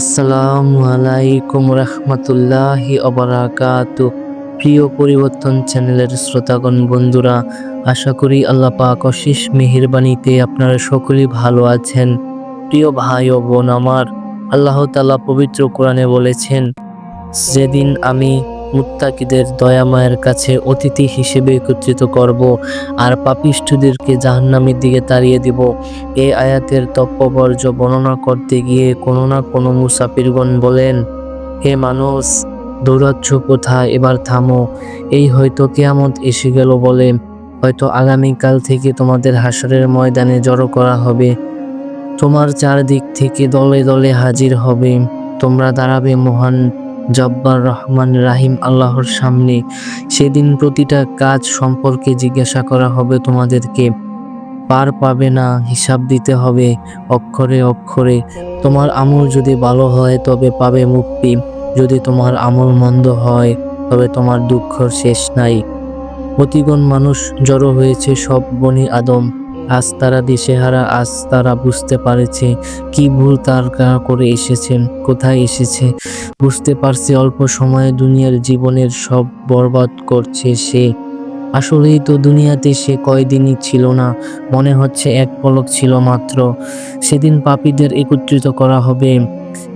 আসসালামু আলাইকুম রহমতুল্লাহি অবরাকাত প্রিয় পরিবর্তন চ্যানেলের শ্রোতাগণ, বন্ধুরা, আশা করি আল্লাহ পাক অশেষ মেহেরবানিতে আপনারা সকলেই ভালো আছেন। প্রিয় ভাই ও বোন আমার, আল্লাহ তাআলা পবিত্র কোরআনে বলেছেন, যেদিন আমি মুত্তাকিদের দয়াময়ের কাছে অতিথি হিসেবে একত্রিত করব আর পাপিষ্ঠদেরকে জাহান্নামের দিকে তাড়িয়ে দিব। এই আয়াতের তপ্পবর্জ বর্ণনা করতে গিয়ে কোনো না কোনো মুসাফিরগণ বলেন, হে মানুষ দৌড়াচ্ছ কোথায় এবার থামো। এই হয়তো কেয়ামত এসে গেল বলে। হয়তো আগামীকাল থেকে তোমাদের হাসরের ময়দানে জড়ো করা হবে। তোমার চারদিক থেকে দলে দলে হাজির হবে। তোমরা দাঁড়াবে মহান জব্বার রহমান রাহিম আল্লাহর সামনে, সেদিন প্রতিটা কাজ সম্পর্কে জিজ্ঞাসা করা হবে তোমাদেরকে। পার পাবে না, হিসাব দিতে হবে, অক্ষরে অক্ষরে। তোমার আমল যদি ভালো হয়, তবে পাবে মুক্তি। যদি তোমার আমল মন্দ হয়, তবে তোমার দুঃখর শেষ নাই। অতিগণ মানুষ জড়ো হয়েছে সব বনি আদম। আজ তারা দিশেহারা, আজ তারা বুঝতে পারেছে কি ভুল তার করে এসেছেন, কোথায় এসেছে। বুঝতে পারছে অল্প সময়ে দুনিয়ার জীবনের সব বরবাদ করছে সে। আসলেই তো দুনিয়াতে সে কয়দিনই ছিল না, মনে হচ্ছে এক পলক ছিল মাত্র। সেদিন পাপীদের একত্রিত করা হবে,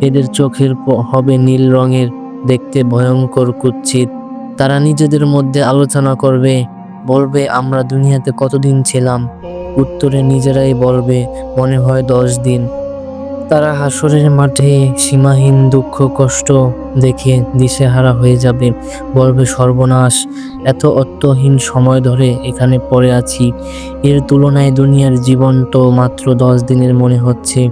এদের চোখের হবে নীল রঙের, দেখতে ভয়ঙ্কর কুৎসিত। তারা নিজেদের মধ্যে আলোচনা করবে, বলবে, আমরা দুনিয়াতে কতদিন ছিলাম? উত্তরে নিজেরাই বলবে, মনে হয় দশ দিন। তারা হাসরের মাঠে সীমাহীন দুঃখ, কষ্ট দেখে দিশেহারা হয়ে যাবে। বলবে, সর্বনাশ, এত অর্থহীন সময় ধরে এখানে পড়ে আছি। এর তুলনায় দুনিয়ার জীবন তো মাত্র দশ দিনের মনে হচ্ছে।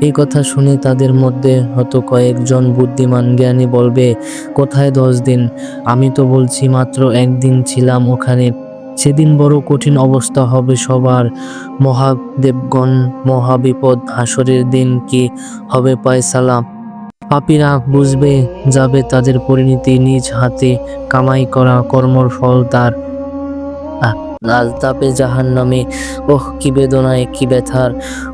এই কথা শুনে তাদের মধ্যে হয়তো কয়েকজন বুদ্ধিমান জ্ঞানী বলবে, কোথায় দশ দিন? আমি তো বলছি মাত্র একদিন ছিলাম ওখানে। সেদিন বড় কঠিন অবস্থা হবে সবার। মহাদেবগণ মহাবিপদ হাসরের দিন কি হবে পায়সালা? পাপীরা বুঝবে যাবে তাদের পরিণতি নিজ হাতে। কামাই করা কর্মর ফল তার। আহ, লাল তাপে জাহান নামে ওহ কি বেদনায় কি ব্যথার।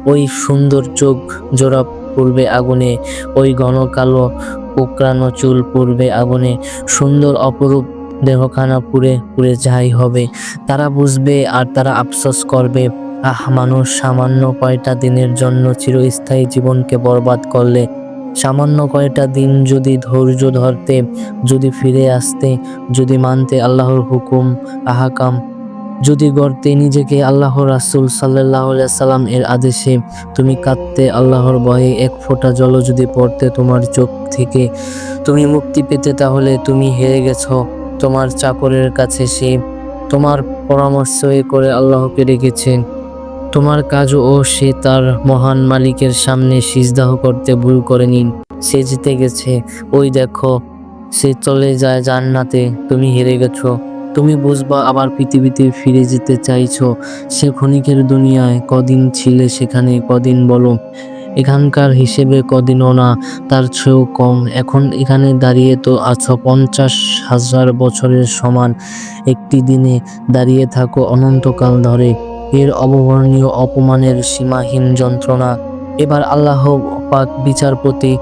ওই সুন্দর চোখ জোড়া পূর্বে আগুনে ওই ঘন কালো কোকড়ানো চুল পূর্বে আগুনে। সুন্দর অপরূপ দেহখানা পুড়ে পুড়ে যাই হবে। তারা বুঝবে আর তারা আফসোস করবে। আহ, মানুষ সামান্য কয়টা দিনের জন্য চিরস্থায়ী জীবনকে বরবাদ করলে। সামান্য কয়টা দিন যদি ধৈর্য ধরতে, যদি ফিরে আসতে, যদি মানতে আল্লাহর হুকুম, আহাকাম, যদি গড়তে নিজেকে আল্লাহ রাসুল সাল্লাহ সাল্লাম এর আদেশে, তুমি কাঁদতে আল্লাহর ভয়ে এক ফোঁটা জল যদি পড়তে তোমার চোখ থেকে, তুমি মুক্তি পেতে তাহলে তুমি হেরে গেছো। তোমার চাকরের কাছে সে তোমার পরামর্শ এ করে আল্লাহকে রেখেছে। তোমার কাজও সে তার মহান মালিকের সামনে সিজদাহ করতে ভুল করেনি। সে জিতে গেছে। ওই দেখো, সে চলে যায় জান্নাতে। তুমি হেরে গেছো। তুমি বুঝবা আবার পৃথিবীতে ফিরে যেতে চাইছো। সে ক্ষণিকের দুনিয়ায় কদিন ছিলে সেখানে কদিন বলো। এখানকার হিসেবে কদিনও না, তার চেয়েও কম। এখন এখানে দাঁড়িয়ে তো আছো পঞ্চাশ হাজার বছরের সমান। একটি দিনে দাঁড়িয়ে থাকো অনন্তকাল ধরে। এর অবর্ণনীয় অপমানের সীমাহীন যন্ত্রণা। এবার আল্লাহ পাক বিচারপতি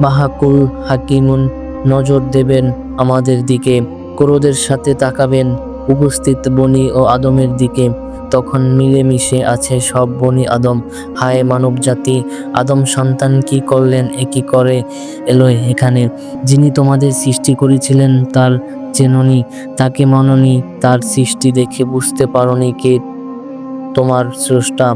মাহাকুল হাকিমুন নজর দেবেন আমাদের দিকে, ক্রোধের সাথে তাকাবেন উপস্থিত বনি ও আদমের দিকে। তখন মিলেমিশে আছে সব বনি আদম। হায় মানব জাতি আদম সন্তান কি করলেন, এ কি করে এলো এখানে? যিনি তোমাদের সৃষ্টি করেছিলেন, তার চেননি, তাকে মাননি, তার সৃষ্টি দেখে বুঝতে পারনি কে তোমার স্রষ্টা।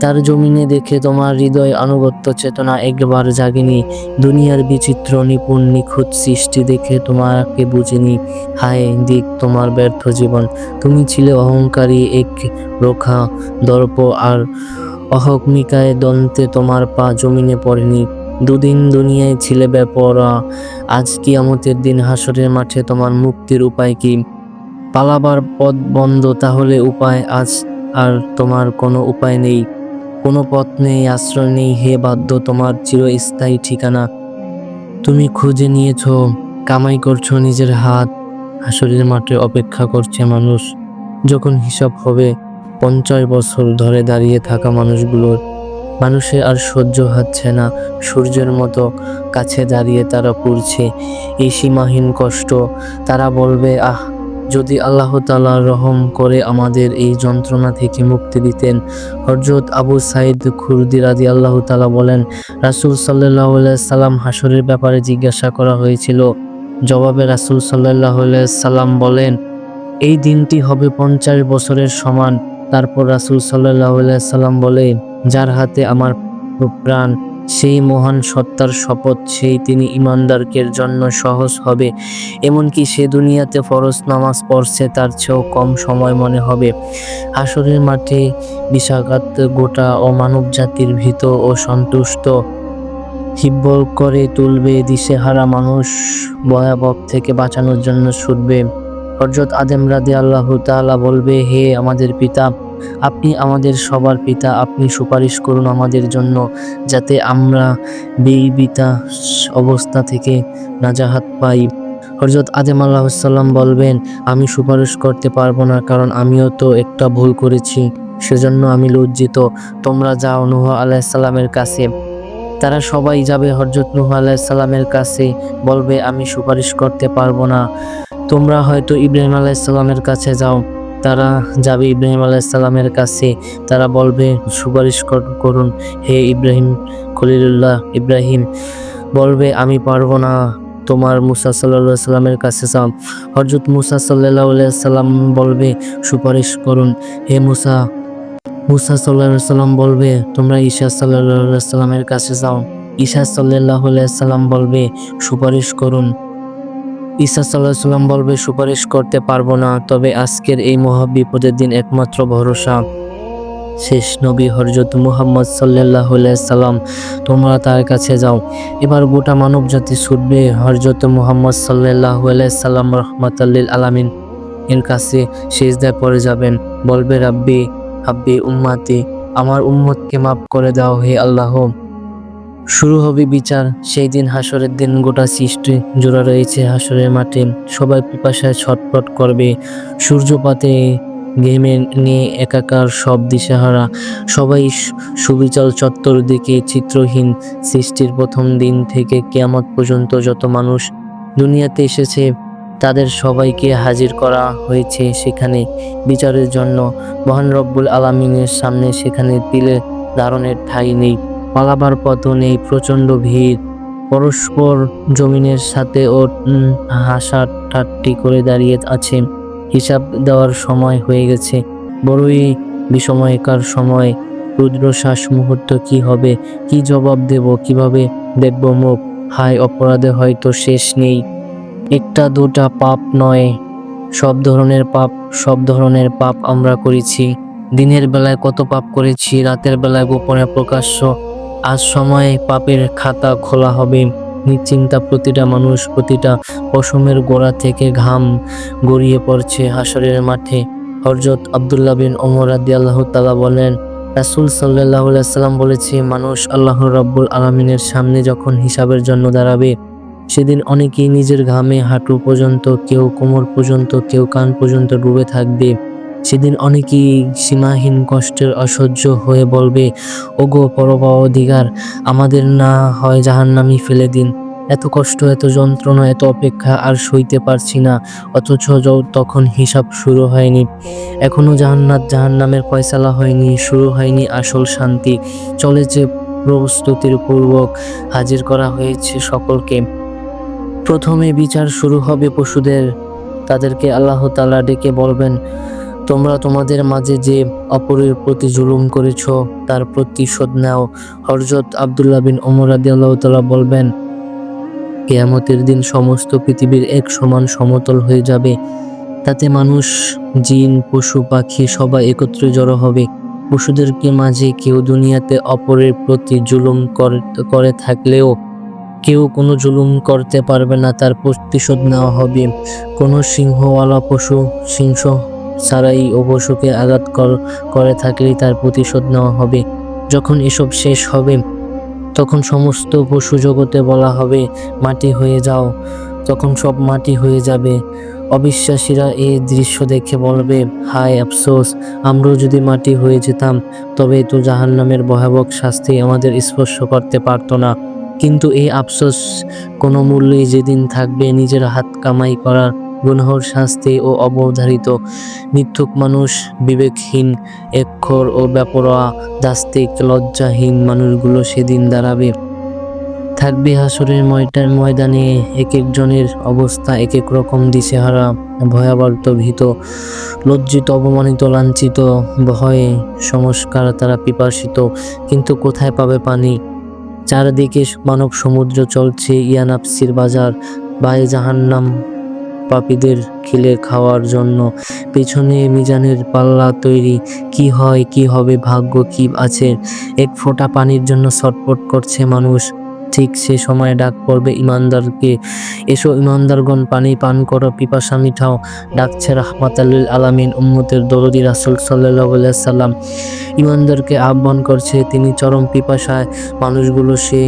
তার জমিনে দেখে তোমার হৃদয় আনুগত্য চেতনা একবার জাগেনি। দুনিয়ার বিচিত্র নিপুণ নিখুঁত সৃষ্টি দেখে তোমাকে বুঝিনি। হায়, দিক তোমার ব্যর্থ জীবন। তুমি ছিলে অহংকারী এক রোখা দর্প আর অহমিকায় দন্তে তোমার পা জমিনে পড়েনি। দুদিন দুনিয়ায় ছিলে ব্যাপরা আজ কিয়ামতের দিন হাসরের মাঠে তোমার মুক্তির উপায় কি? পালাবার পথ বন্ধ, তাহলে উপায় আজ আর তোমার কোনো উপায় নেই। কোনো পথ নেই, আশ্রয় নেই, হে বাধ্য তোমার চিরস্থায়ী ঠিকানা। তুমি খুঁজে নিয়েছো, কামাই করছ নিজের হাত। হাসরের মাঠে অপেক্ষা করছে মানুষ। যখন হিসাব হবে, পঞ্চাশ বছর ধরে দাঁড়িয়ে থাকা মানুষগুলোর। মানুষে আর সহ্য হচ্ছে না। সূর্যের মতো কাছে দাঁড়িয়ে তারা পুড়ছে। এই সীমাহীন কষ্ট, তারা বলবে, আহ যদি আল্লাহ তালা রহম করে আমাদের এই যন্ত্রণা থেকে মুক্তি দিতেন হরজত আবু সাইদ খুরদি রাদি আল্লাহ তালা বলেন, রাসুল সাল্লাহ সাল্লাম হাসরের ব্যাপারে জিজ্ঞাসা করা হয়েছিল। জবাবে রাসুল সাল্লাহ সাল্লাম বলেন, এই দিনটি হবে পঞ্চাশ বছরের সমান। তারপর রাসুল সাল্লাহ সাল্লাম বলে, যার হাতে আমার প্রাণ সেই মহান সত্তার শপথ সেই তিনি ইমানদারকের জন্য সহজ হবে। এমনকি সে দুনিয়াতে ফরজ নামাজ পড়ছে, তার চেয়েও কম সময় মনে হবে। হাসরের মাঠে বিষাঘাত গোটা ও মানব জাতির ভীত ও সন্তুষ্ট। হিব্বল করে তুলবে দিশেহারা মানুষ, ভয়াবহ থেকে বাঁচানোর জন্য ছুটবে। হরজত আদেম রাদে আল্লাহ তাআলা বলবে, হে আমাদের পিতা, আপনি আমাদের সবার পিতা, আপনি সুপারিশ করুন আমাদের জন্য যাতে আমরা বেইবিতা অবস্থা থেকে নাজাহাত পাই। হরজত আদেম আল্লাহ সাল্লাম বলবেন, আমি সুপারিশ করতে পারব না, কারণ আমিও তো একটা ভুল করেছি, সেজন্য আমি লজ্জিত। তোমরা যাও নুহ আলাইসাল্লামের কাছে। তারা সবাই যাবে হরজত নুহ আলাইসাল্লামের কাছে, বলবে, আমি সুপারিশ করতে পারব না। তোমরা হয়তো ইব্রাহিম আলাইসাল্লামের কাছে যাও। তারা যাবে ইব্রাহিম আলাইসাল্লামের কাছে। তারা বলবে, সুপারিশ কর- করুন। হে ইব্রাহিম, খলিলুল্লাহ ইব্রাহিম, বলবে, আমি পারব না। তোমার মুসা সাল্লাহ সাল্লামের কাছে যাও। হরজত মুসা সাল্লাহ সাল্লাম বলবে, সুপারিশ করুন। হে মুসা মুসা সাল্লাম বলবে, তোমরা ঈশা সাল্লাহ সাল্লামের কাছে যাও। ঈশা সাল্লাহ সাল্লাম বলবে, সুপারিশ করুন। ঈসা সাল্লাহ সাল্লাম বলবে, সুপারিশ করতে পারব না, তবে আজকের এই মহা বিপদের দিন একমাত্র ভরসা। শেষ নবী হরজত মুহাম্মদ সাল্লাহ সাল্লাম তোমরা তার কাছে যাও। এবার গোটা মানব জাতি ছুটবে হরজত মুহাম্মদ সাল্লাহ সাল্লাম রহমতাল্লিল আলামিন। এর কাছে শেষদায় পড়ে যাবেন। বলবে, রাব্বি, হাব্বি উম্মাতি, আমার উম্মতকে মাফ করে দাও হে আল্লাহ। শুরু হবে বিচার। সেই দিন হাসরের দিন গোটা সৃষ্টি জোড়া রয়েছে হাসরের মাঠে। সবাই পিপাসায় ছটপট করবে। সূর্যপাতে ঘেমে নিয়ে একাকার সব দিশেহারা। সবাই সুবিচল চত্বর দিকে চিত্রহীন সৃষ্টির প্রথম দিন থেকে কেয়ামত পর্যন্ত যত মানুষ দুনিয়াতে এসেছে, তাদের সবাইকে হাজির করা হয়েছে সেখানে। বিচারের জন্য মহান রব্বুল আলামিনের সামনে সেখানে তিলে ধারণের ঠাঁই নেই। পালাবার পথও নেই, প্রচণ্ড ভিড়। পরস্পর জমিনের সাথে ও হাসা ঠাট্টি করে দাঁড়িয়ে আছে। হিসাব দেওয়ার সময় হয়ে গেছে। বড়ই বিষময়কার সময়। রুদ্র শ্বাস মুহূর্ত কি হবে? কি জবাব দেব? কীভাবে দেখব মুখ? হায়, অপরাধে হয়তো শেষ নেই। একটা দুটা পাপ নয়। সব ধরনের পাপ, সব ধরনের পাপ আমরা করেছি। দিনের বেলায় কত পাপ করেছি, রাতের বেলায় গোপনে প্রকাশ্য আজ সময়ে পাপের খাতা খোলা হবে। নিশ্চিন্তা প্রতিটা মানুষ প্রতিটা পশমের গোড়া থেকে ঘাম গড়িয়ে পড়ছে হাসরের মাঠে। হরজত আবদুল্লাহ বিন ওমর রাদি আল্লাহ তালা বলেন, রাসুল সাল্লাহ সাল্লাম বলেছে, মানুষ আল্লাহ রাব্বুল আলমিনের সামনে যখন হিসাবের জন্য দাঁড়াবে, সেদিন অনেকেই নিজের ঘামে হাঁটু পর্যন্ত, কেউ কোমর পর্যন্ত, কেউ কান পর্যন্ত ডুবে থাকবে। সেদিন অনেকেই সীমাহীন কষ্টের অসহ্য হয়ে বলবে, ওগো পরবা অধিকার আমাদের না হয় জাহান্নামি ফেলে দিন। এত কষ্ট, এত যন্ত্রণা, এত অপেক্ষা আর সইতে পারছি না, অথচ তখন হিসাব শুরু হয়নি। এখনও জাহান্নাত জাহান্নামের ফয়সালা হয়নি, শুরু হয়নি আসল শান্তি। চলেছে প্রস্তুতির পূর্বক হাজির করা হয়েছে সকলকে। প্রথমে বিচার শুরু হবে পশুদের। তাদেরকে আল্লাহ তাআলা ডেকে বলবেন তোমরা তোমাদের মাঝে যে অপরের প্রতি জুলুম করেছ, তার প্রতিশোধ নাও। হরজত আবদুল্লাহ বিন ওমর রাদিয়াল্লাহু তাআলা বলবেন, কেয়ামতের দিন সমস্ত পৃথিবীর এক সমান সমতল হয়ে যাবে। তাতে মানুষ, জিন, পশু, পাখি সবাই একত্রে জড়ো হবে। পশুদেরকে মাঝে কেউ দুনিয়াতে অপরের প্রতি জুলুম করে থাকলেও কেউ কোনো জুলুম করতে পারবে না, তার প্রতিশোধ নেওয়া হবে। কোনো সিংহওয়ালা পশু, সিংহ ছাড়াই ও পশুকে আঘাত কর- থাকলেই তার প্রতিশোধ নেওয়া হবে। যখন এসব শেষ হবে, তখন সমস্ত পশু জগতে বলা হবে, মাটি হয়ে যাও। তখন সব মাটি হয়ে যাবে। অবিশ্বাসীরা এই দৃশ্য দেখে বলবে, হায় আফসোস, আমরাও যদি মাটি হয়ে যেতাম, তবে তো জাহান্নামের ভয়াবহ শাস্তি আমাদের স্পর্শ করতে পারতো না। কিন্তু এই আফসোস কোনো মূল্যেই যেদিন থাকবে নিজের হাত কামাই করার গুনহর শাস্তি ও অবধারিত। মিথ্যুক মানুষ, বিবেকহীন এক্ষর ও ব্যাপরোয়া দাস্তিক, লজ্জাহীন মানুষগুলো সেদিন দাঁড়াবে। থাকবে হাসরের ময়দানে এক একজনের অবস্থা এক এক রকম দিশেহারা ভয়াবর্ত ভীত লজ্জিত, অপমানিত, লাঞ্ছিত, ভয়ে সংস্কার তারা পিপাসিত, কিন্তু কোথায় পাবে পানি? চারদিকে মানব সমুদ্র চলছে ইয়ানাপসির বাজার বায়ে জাহান্নাম পাপীদের খিলে খাওয়ার জন্য। পেছনে মিজানের পাল্লা তৈরি। কি হয়, কি হবে, ভাগ্য কি আছে? এক ফোঁটা পানির জন্য ছটফট করছে মানুষ। ঠিক সে সময় ডাক পড়বে ইমানদারকে। এসো ইমানদারগণ, পানি পান করো, পিপাসা মিঠাও ডাকছে রাহমাতাল্লিল আলামিন, উম্মতের দরদি রাসুল সাল্লাহ সাল্লাম ইমানদারকে আহ্বান করছে, তিনি চরম পিপাসায়। মানুষগুলো সে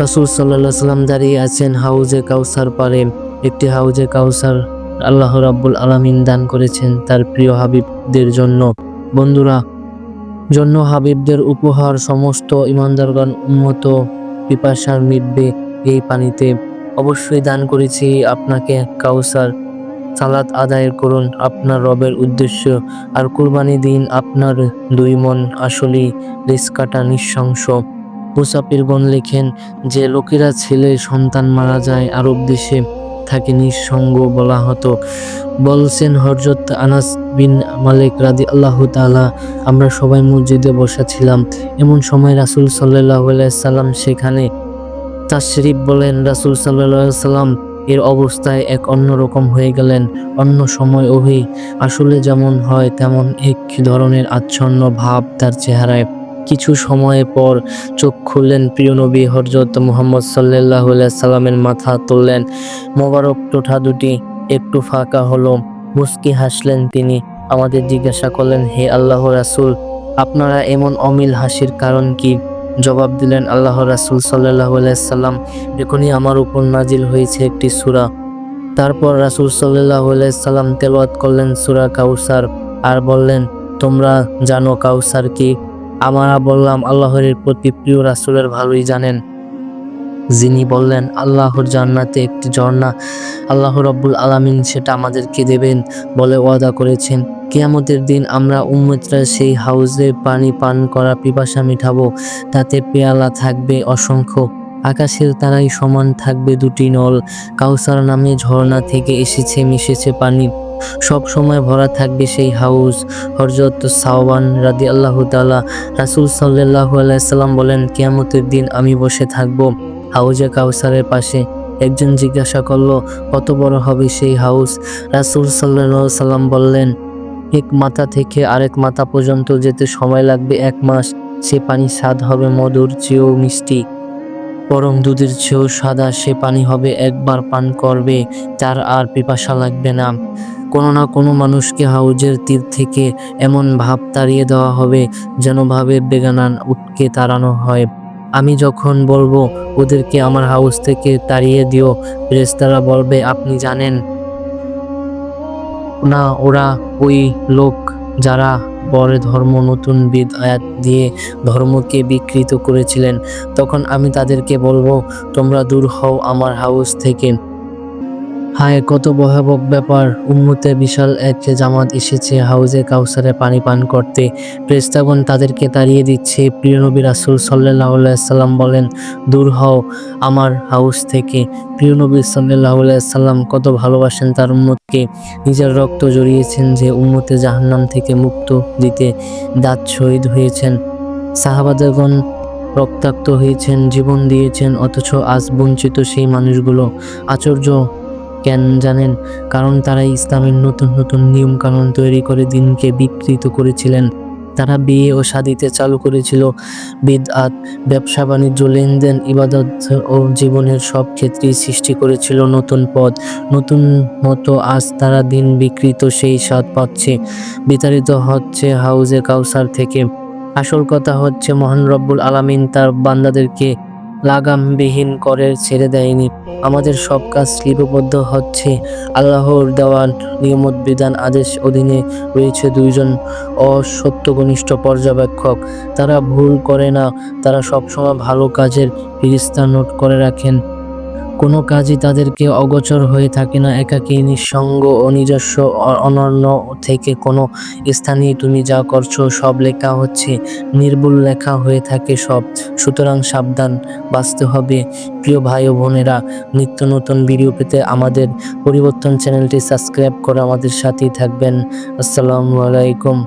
রাসুল সাল্লাহ সাল্লাম দাঁড়িয়ে আছেন হাউজে কাউসার পারে। একটি হাউজে কাউসার আল্লাহ রাব্বুল আলামিন দান করেছেন তার প্রিয় হাবিবদের জন্য। বন্ধুরা, জন্য হাবিবদের উপহার সমস্ত ইমানদারগণ উন্মত পিপাসার মিটবে এই পানিতে। অবশ্যই দান করেছি আপনাকে কাউসার। সালাত আদায় করুন আপনার রবের উদ্দেশ্য। আর কুরবানি দিন আপনার দুই মন আসলেই রিস্কাটা নিঃশংস। মুসাফিরগণ লেখেন, যে লোকেরা ছেলে সন্তান মারা যায় আরব দেশে থাকে নিঃসঙ্গ বলা হতো। বলছেন হরজত আনাস বিন মালিক রাদি আল্লাহ তালা আমরা সবাই মসজিদে বসা ছিলাম। এমন সময় রাসুল সাল্লাহ সাল্লাম সেখানে তাশরিফ বলেন, রাসুল সাল্লাহ সাল্লাম, এর অবস্থায় এক অন্যরকম হয়ে গেলেন, অন্য সময় ওহি। আসলে যেমন হয় তেমন এক ধরনের আচ্ছন্ন ভাব তার চেহারায়। কিছু সময় পর চোখ খুললেন প্রিয় নবী হরজত মোহাম্মদ সাল্লাহ সাল্লামের মাথা তুললেন। মোবারক টোঠা দুটি একটু ফাঁকা হলো মুস্কি হাসলেন তিনি। আমাদের জিজ্ঞাসা করলেন, হে আল্লাহ রাসুল, আপনারা এমন অমিল হাসির কারণ কি? জবাব দিলেন আল্লাহ রাসুল সাল্লাহ সাল্লাম এখনই আমার উপর নাজিল হয়েছে একটি সুরা, তারপর রাসুল সাল্লাহ সাল্লাম তেলাওয়াত করলেন সুরা কাউসার আর বললেন, তোমরা জানো কাউসার কি? আমরা বললাম, আল্লাহর প্রতি প্রিয় রাসুলের ভালোই জানেন। যিনি বললেন, আল্লাহর জান্নাতে একটি ঝর্ণা, আল্লাহ রব্বুল আলামিন সেটা আমাদেরকে দেবেন বলে ওয়াদা করেছেন। কেয়ামতের দিন আমরা উম্মতরা সেই হাউজে পানি পান করা পিপাসা মিঠাবো তাতে পেয়ালা থাকবে অসংখ্য, আকাশের তারাই সমান থাকবে দুটি নল, কাউসার নামে ঝর্ণা থেকে এসেছে, মিশেছে পানি। সব সময় ভরা থাকবে সেই হাউস। হরজত সাওবান রাদি আল্লাহ তালা রাসুল সাল্লাহ আলাইসাল্লাম বলেন, কিয়ামতের দিন আমি বসে থাকব হাউজে কাউসারের পাশে। একজন জিজ্ঞাসা করল, কত বড় হবে সেই হাউস? রাসুল সাল্লাহ সাল্লাম বললেন, এক মাথা থেকে আরেক মাথা পর্যন্ত যেতে সময় লাগবে এক মাস। সে পানি স্বাদ হবে মধুর চেয়েও মিষ্টি, পরম দুধের চেয়েও সাদা। সে পানি হবে একবার পান করবে, তার আর পিপাসা লাগবে না। কোনো না কোনো মানুষকে হাউজের তীর থেকে এমন ভাব তাড়িয়ে দেওয়া হবে যেন ভাবে বেগানান উটকে তাড়ানো হয়। আমি যখন বলব, ওদেরকে আমার হাউস থেকে তাড়িয়ে দিও ফেরেশতারা বলবে, আপনি জানেন না, ওরা ওই লোক যারা পরে ধর্ম নতুন বিদ আয়াত দিয়ে ধর্মকে বিকৃত করেছিলেন। তখন আমি তাদেরকে বলব, তোমরা দূর হও আমার হাউস থেকে। হায়, কত ভয়াবহ ব্যাপার। উম্মতে বিশাল এক জামাত এসেছে হাউজে কাউসারে পানি পান করতে। প্রেস্তাগণ তাদেরকে তাড়িয়ে দিচ্ছে। প্রিয় নবী রাসুল সাল্লাহ সাল্লাম বলেন, দূর হও আমার হাউস থেকে। প্রিয় নবী সাল্লাহ সাল্লাম কত ভালোবাসেন তার উম্মতকে। নিজের রক্ত জড়িয়েছেন যে উম্মতে জাহান্নাম থেকে মুক্ত দিতে দাঁত শহীদ হয়েছেন। সাহাবাদেরগণ রক্তাক্ত হয়েছেন, জীবন দিয়েছেন, অথচ আজ বঞ্চিত সেই মানুষগুলো। আশ্চর্য কেন জানেন? কারণ তারা ইসলামের নতুন নতুন নিয়ম কানুন তৈরি করে দিনকে বিকৃত করেছিলেন। তারা বিয়ে ও শাদিতে চালু করেছিল। বিদআত, ব্যবসা বাণিজ্য, লেনদেন, ইবাদত ও জীবনের সব ক্ষেত্রেই সৃষ্টি করেছিল নতুন পথ। নতুন মতো আজ তারা দিন বিকৃত সেই স্বাদ পাচ্ছে। বিতাড়িত হচ্ছে হাউজে কাউসার থেকে। আসল কথা হচ্ছে, মহান রব্বুল আলামিন তার বান্দাদেরকে লাগামবিহীন করে ছেড়ে দেয়নি। আমাদের সব কাজ লিপিবদ্ধ হচ্ছে। আল্লাহর দেওয়া নিয়মত বিধান আদেশ অধীনে রয়েছে দুইজন অসত্যঘনিষ্ঠ পর্যবেক্ষক। তারা ভুল করে না, তারা সবসময় ভালো কাজের ফিরিস্তা নোট করে রাখেন। কোনো কাজই তাদেরকে অগোচর হয়ে থাকে না, একাকী, নিঃসঙ্গ ও নিজস্ব অনন্য থেকে কোনো স্থানে তুমি যা করছ সব লেখা হচ্ছে নির্ভুল লেখা হয়ে থাকে সব। সুতরাং সাবধান, বাঁচতে হবে। প্রিয় ভাই ও বোনেরা, নিত্য নতুন ভিডিও পেতে আমাদের পরিবর্তন চ্যানেলটি সাবস্ক্রাইব করে আমাদের সাথেই থাকবেন। আসসালামু আলাইকুম।